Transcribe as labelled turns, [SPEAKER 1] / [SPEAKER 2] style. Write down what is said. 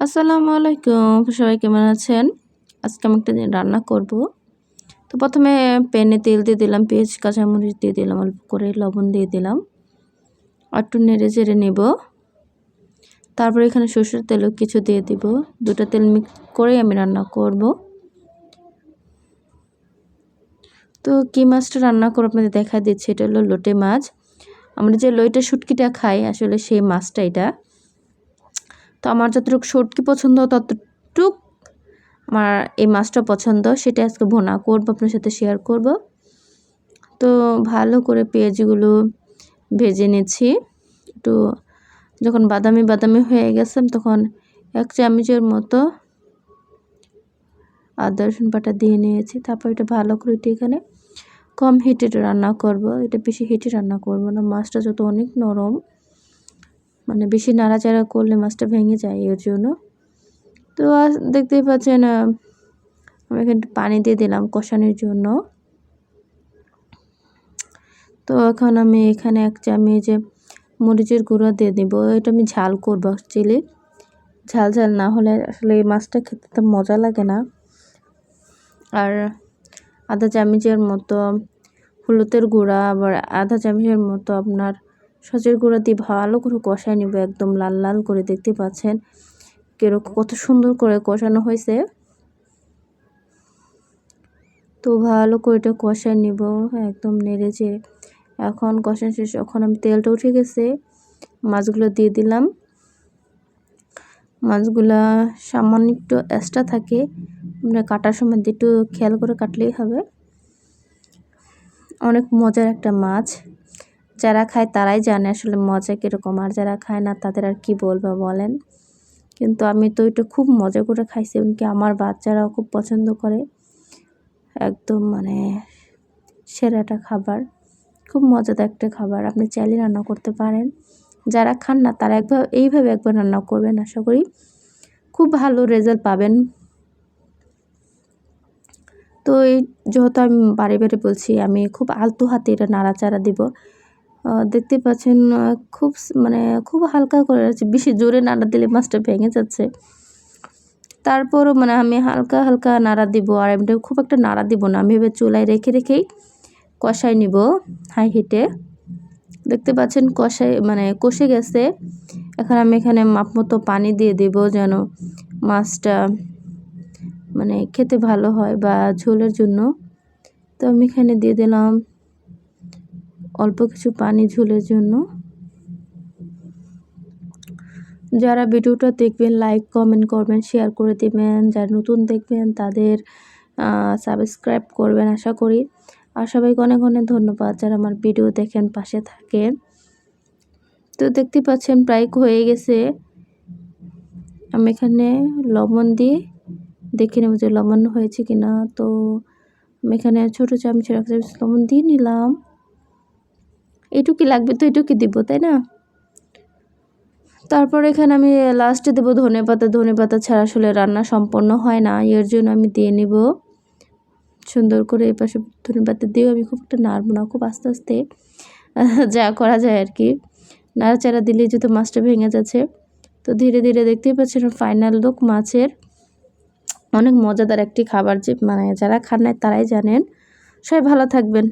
[SPEAKER 1] আসসালামু আলাইকুম। সবাই কেমন আছেন? আজকে আমি একটা দিন রান্না করব। তো প্রথমে প্যানে তেল দিয়ে দিলাম, পেঁয়াজ, কাঁচামরিচ দিয়ে দিলাম, অল্প করে লবণ দিয়ে দিলাম। একটু নেড়ে চেড়ে নেব। তারপরে এখানে সরষের তেলও কিছু দিয়ে দিব। দুটো তেল মিক্স করে আমি রান্না করব। তো কী মাছটা রান্না করে আপনাদের দেখা দিচ্ছি। এটা হলো লোটে মাছ। আমরা যে লইটা শুটকিটা খাই, আসলে সেই মাছটা এটা। তো আমার যতটুকু সটকি পছন্দ, ততটুক আমার এই মাছটা পছন্দ। সেটা আজকে ভোনা করব, আপনার সাথে শেয়ার করব। তো ভালো করে পেঁয়াজগুলো ভেজে নিচ্ছি। একটু যখন বাদামি বাদামি হয়ে গেছে, তখন এক চামচের মতো আদা, রসুন বাটা দিয়ে নিয়েছি। তারপর এটা ভালো করে এটা এখানে কম হিটে রান্না করব। এটা বেশি হিটে রান্না করব না, মাছটা যত অনেক নরম। মানে বেশি নাড়াচাড়া করলে মাছটা ভেঙে যায় এর জন্য। তো দেখতেই পাচ্ছেন আমি এখানে পানি দিয়ে দিলাম কষানোর জন্য। তো এখন আমি এখানে এক চামচ মরিচের গুঁড়ো দিয়ে দেব, এটা আমি ঝাল করব অ্যাকচুয়ালি ঝাল ঝাল না হলে আসলে এই মাছটা খেতে তো মজা লাগে না। আর আধা চামচের মতো হলুদের গুঁড়া, আবার আধা চামচের মতো আপনার সচের গুঁড়া দিয়ে ভালো করে কষায় নিব, একদম লাল লাল করে, দেখতে পাচ্ছেন? কীরকম কত সুন্দর করে কষানো হয়েছে। তো ভালো করে এটা কষায় নিব, একদম নেড়ে যে এখন কষানো শেষ, এখন আমি তেলটা উঠে গেছে, মাছগুলো দিয়ে দিলাম। মাছগুলা সামান্য একটু এক্সট্রা থাকে, আমরা কাটার সময় একটু খেয়াল করে কাটলেই হবে। অনেক মজার একটা মাছ। যারা খায় তারাই জানে আসলে মজা কীরকম, আর যারা খায় না তাদের আর কি বলব বলেন। কিন্তু আমি তো এটা খুব মজা করে খাইছি, এমনকি আমার বাচ্চারাও খুব পছন্দ করে। একদম মানে সেরাটা খাবার, খুব মজাদার একটা খাবার। আপনি চাইলে রান্না করতে পারেন। যারা খান না তারা একবার এইভাবে একবার রান্না করবেন আশা করি। খুব ভালো রেজাল্ট পাবেন। তো এই যেহেতু আমি বারে বারে বলছি, আমি খুব আলতো হাতে এটা নাড়াচাড়া দিব। দেখতে পাচ্ছেন খুব মানে খুব হালকা করে আছে, বেশি জোরে নাড়া দিলে মাছটা ভেঙে যাচ্ছে। তারপরও মানে আমি হালকা হালকা নাড়া দিব, আর এমনি খুব একটা নাড়া দিব না, আমি এবার চুলায় রেখে রেখেই কষাই নিব হাই হিটে। দেখতে পাচ্ছেন কষাই মানে কষে গেছে। এখন আমি এখানে মাপ মতো পানি দিয়ে দেব যেন মাছটা মানে খেতে ভালো হয় বা ঝোলের জন্য। তো আমি এখানে দিয়ে দিলাম অল্প কিছু পানি ঝোলের জন্য। যারা ভিডিওটা দেখবেন লাইক কমেন্ট করবেন শেয়ার করে দেবেন। যারা নতুন দেখবেন, তাদের সাবস্ক্রাইব করবেন আশা করি। আর সবাইকে অনেক অনেক ধন্যবাদ যারা আমার ভিডিও দেখেন, পাশে থাকেন। তো দেখতে পাচ্ছেন, প্রায় হয়ে গেছে। আমি এখানে লবণ দিয়ে দেখে নেব যে লবণ হয়েছে কিনা। তো আমি এখানে ছোটো চামচের এক লবণ দিয়ে নিলাম। এটুকি লাগবে তো এটুকি দিব, তাই না? তারপর এখানে আমি লাস্টে দেবো ধনে পাতা। ধনে পাতা ছাড়া আসলে রান্না সম্পন্ন হয় না, এর জন্য আমি দিয়ে নিব। সুন্দর করে এ পাশে ধনে পাতা দিয়েও আমি খুব একটা নাড়বো না, খুব আস্তে আস্তে যা করা যায় আর কি। নাড়াচাড়া দিলে যেহেতু মাছটা ভেঙে যাচ্ছে, তো ধীরে ধীরে দেখতেই পাচ্ছেন ফাইনাল লুক মাছের। অনেক মজাদার একটি খাবার যে মানে যারা খান নাই তারাই জানেন। সবাই ভালো থাকবেন।